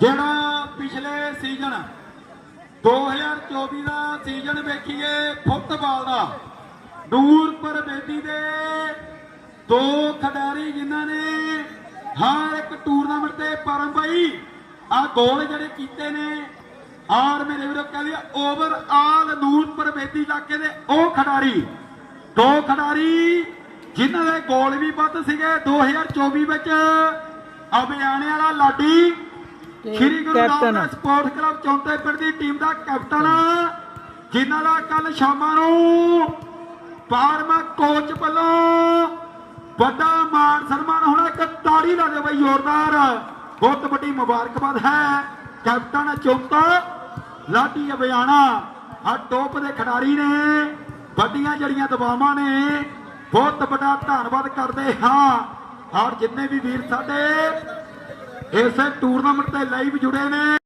ਜਿਹੜਾ ਪਿਛਲੇ ਸੀਜ਼ਨ 2024 ਦਾ ਸੀਜ਼ਨ ਵੇਖੀਏ ਫੁੱਟਬਾਲ ਦਾ, ਨੂਰਪੁਰ ਬੇਦੀ ਦੇ ਦੋ ਖਿਡਾਰੀ ਜਿਨ੍ਹਾਂ ਨੇ ਹਰ ਇੱਕ ਟੂਰਨਾਮੈਂਟ ਤੇ ਪਰਮ ਭਾਈ ਆ ਗੋਲ ਜਿਹੜੇ ਕੀਤੇ ਨੇ ਔਰ ਮੇਰੇ ਵੀਰੋ ਕਹਿੰਦੇ ਓਵਰ ਆਲ ਨੂਰਪੁਰ ਬੇਦੀ ਇਲਾਕੇ ਦੇ ਉਹ ਖਿਡਾਰੀ, ਦੋ ਖਿਡਾਰੀ ਜਿਨ੍ਹਾਂ ਦੇ ਗੋਲ ਵੀ ਵੱਧ ਸੀਗੇ 2024 ਵਿੱਚ ਅਭਿਆਣੇ ਵਾਲਾ ਲਾਡੀ ਸ਼੍ਰੀ ਗੁਰੂ। ਰਾਮਦਾਸ ਸਪੋਰਟਸ ਕਲੱਬ ਚੌਂਤੇ ਪਿੰਡ ਦੀ ਟੀਮ ਦਾ ਕੈਪਟਨ। ਜਿਨ੍ਹਾਂ ਦਾ ਕੱਲ ਸ਼ਾਮਾਂ ਨੂੰ ਬਾਰਮਾ ਕੋਚ ਵੱਲੋਂ ਵੱਡਾ ਮਾਣ ਸਨਮਾਨ ਹੋਣਾ ਇੱਕ ਤਾੜੀ ਲਾ ਦੇ ਬਈ ਜ਼ੋਰਦਾਰ। ਬਹੁਤ ਵੱਡੀ ਮੁਬਾਰਕਬਾਦ ਹੈ। ਕੈਪਟਨ ਚੌਂਤਾ ਲਾਡੀ ਅਭਿਆਣਾ ਆ ਟੋਪ ਦੇ ਖਿਡਾਰੀ ਨੇ ਵੱਡੀਆਂ ਜੜੀਆਂ ਦਬਾਵਾਂ ਨੇ। ਬਹੁਤ ਵੱਡਾ ਧੰਨਵਾਦ ਕਰਦੇ ਹਾਂ। ਔਰ ਜਿੰਨੇ ਵੀ ਵੀਰ ਸਾਡੇ ਇਸ ਟੂਰਨਾਮੈਂਟ ਤੇ ਲਾਈਵ ਜੁੜੇ ਨੇ।